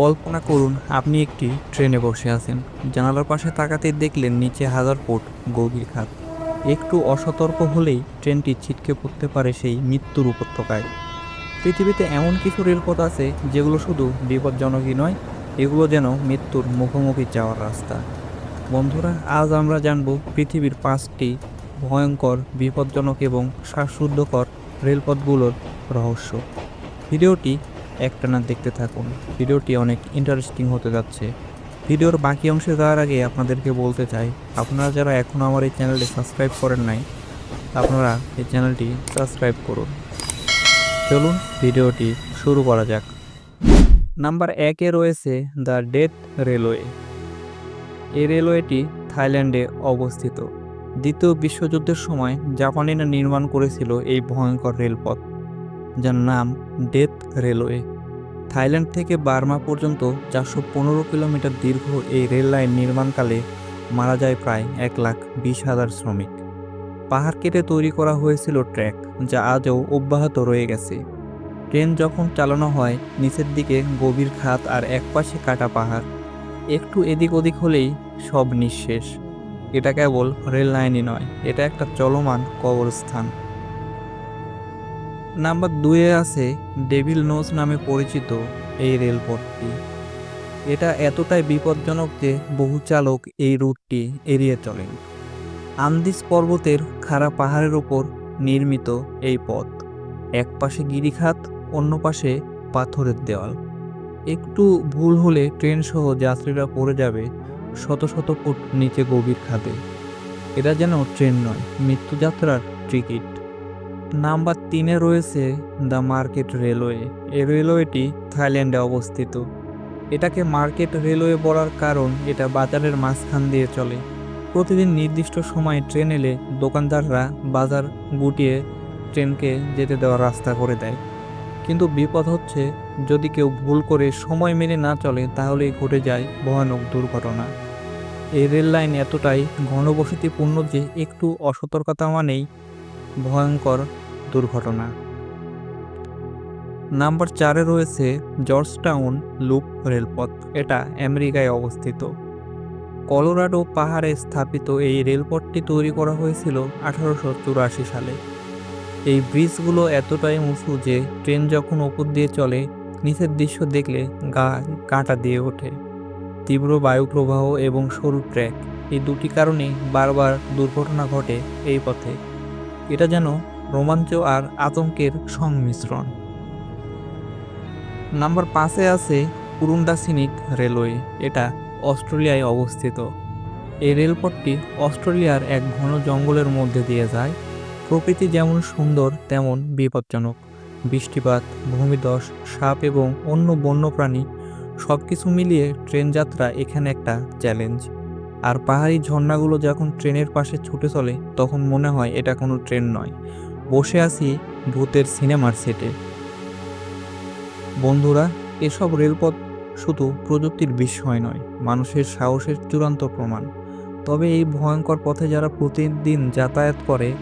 কল্পনা করুন, আপনি একটি ট্রেনে বসে আছেন। জানালার পাশে তাকাতে দেখলেন নিচে হাজার ফুট গভীর খাত। একটু অসতর্ক হলেই ট্রেনটি ছিটকে পড়তে পারে সেই মৃত্যুর উপত্যকায়। পৃথিবীতে এমন কিছু রেলপথ আছে যেগুলো শুধু বিপজ্জনকই নয়, এগুলো যেন মৃত্যুর মুখোমুখি যাওয়ার রাস্তা। বন্ধুরা, আজ আমরা জানব পৃথিবীর পাঁচটি ভয়ঙ্কর, বিপজ্জনক এবং শ্বাসরুদ্ধকর রেলপথগুলোর রহস্য। ভিডিওটি একটানা দেখতে থাকুন। ভিডিওটি অনেক ইন্টারেস্টিং হতে যাচ্ছে। ভিডিওর বাকি অংশে যাওয়ার আগে আপনাদেরকে বলতে চাই, আপনারা যারা এখনও আমার এই চ্যানেলটি সাবস্ক্রাইব করেন নাই, আপনারা এই চ্যানেলটি সাবস্ক্রাইব করুন। চলুন ভিডিওটি শুরু করা যাক। নাম্বার একে রয়েছে দ্য ডেথ রেলওয়ে। এই রেলওয়েটি থাইল্যান্ডে অবস্থিত। দ্বিতীয় বিশ্বযুদ্ধের সময় জাপানিরা নির্মাণ করেছিল এই ভয়ঙ্কর রেলপথ। যার নাম ডেথ রেলওয়ে। থাইল্যান্ড থেকে বার্মা পর্যন্ত চারশো পনেরো কিলোমিটার দীর্ঘ এই রেল লাইন নির্মাণকালে মারা যায় প্রায় এক লাখ বিশ হাজার শ্রমিক। পাহাড় কেটে তৈরি করা হয়েছিল ট্র্যাক, যা আজও অব্যাহত রয়ে গেছে। ট্রেন যখন চালানো হয়, নিচের দিকে গভীর খাত আর একপাশে কাটা পাহাড়। একটু এদিক ওদিক হলেই সব নিঃশেষ। এটা কেবল রেল লাইনই নয়, এটা একটা চলমান কবরস্থান। নাম্বার দুয়ে আছে ডেভিল নোজ নামে পরিচিত এই রেলপথটি। এটা এতটাই বিপজ্জনক যে বহু চালক এই রুটটি এড়িয়ে চলেন। আন্দিস পর্বতের খাড়া পাহাড়ের ওপর নির্মিত এই পথ। এক পাশে গিরিখাত, অন্য পাশে পাথরের দেওয়াল। একটু ভুল হলে ট্রেন সহ যাত্রীরা পড়ে যাবে শত শত ফুট নিচে গভীর খাতে এটা যেন ট্রেন নয়, মৃত্যুযাত্রার টিকিট। নাম্বার তিনে রয়েছে দ্য মার্কেট রেলওয়ে। এই রেলওয়েটি থাইল্যান্ডে অবস্থিত। এটাকে মার্কেট রেলওয়ে বলার কারণ এটা বাজারের মাঝখান দিয়ে চলে। প্রতিদিন নির্দিষ্ট সময়ে ট্রেন এলে দোকানদাররা বাজার গুটিয়ে ট্রেনকে যেতে দেওয়ার রাস্তা করে দেয়। কিন্তু বিপদ হচ্ছে, যদি কেউ ভুল করে সময় মেনে না চলে, তাহলেই ঘটে যায় ভয়ানক দুর্ঘটনা। এই রেল লাইন এতটাই ঘনবসতিপূর্ণ যে একটু অসতর্কতা মানেই ভয়ঙ্কর দুর্ঘটনা। নাম্বার চারে রয়েছে জর্জটাউন লুপ রেলপথ। এটা আমেরিকায় অবস্থিত। কলোরাডো পাহাড়ে স্থাপিত এই রেলপথটি তৈরি করা হয়েছিল আঠারোশো চুরাশি সালে। এই ব্রিজগুলো এতটাই উঁচু যে ট্রেন যখন ওপর দিয়ে চলে, নিচের দৃশ্য দেখলে গা, কাঁটা দিয়ে ওঠে। তীব্র বায়ু প্রবাহ এবং সরু ট্র্যাক। এই দুটি কারণেই বারবার দুর্ঘটনা ঘটে এই পথে। এটা যেন রোমাঞ্চ আর আতঙ্কের সংমিশ্রণ। নাম্বার পাঁচে আছে পুরুন্ডা সিনিক রেলওয়ে। এটা অস্ট্রেলিয়ায় অবস্থিত। এই রেলপথটি অস্ট্রেলিয়ার এক ঘন জঙ্গলের মধ্যে দিয়ে যায়। প্রকৃতি যেমন সুন্দর, তেমন বিপজ্জনক। বৃষ্টিপাত, ভূমিধস, সাপ এবং অন্য বন্যপ্রাণী সব কিছু মিলিয়ে ট্রেন যাত্রা এখানে একটা চ্যালেঞ্জ। আর পাহাড়ি ঝর্ণাগুলো যখন ট্রেনের পাশে ছুটে চলে, তখন মনে হয় এটা কোনো ট্রেন নয়। বসে আছি ভূতের সিনেমার সেটে। বন্ধুরা, এসব রেলপথ শুধু প্রযুক্তির বিস্ময় নয়, মানুষের সাহসের চূড়ান্ত প্রমাণ। তবে এই ভয়ঙ্কর পথে যারা প্রতিদিন যাতায়াত করে,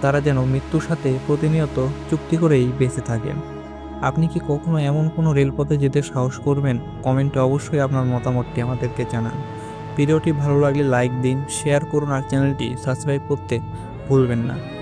তারা যেন মৃত্যুর সাথে প্রতিনিয়ত চুক্তি করেই বেঁচে থাকেন। আপনি কি কখনো এমন কোনো রেলপথে যেতে সাহস করবেন? কমেন্টে অবশ্যই আপনার মতামতটি আমাদেরকে জানান। ভিডিওটি ভালো লাগলে লাইক দিন, শেয়ার করুন আর চ্যানেলটি সাবস্ক্রাইব করতে ভুলবেন না।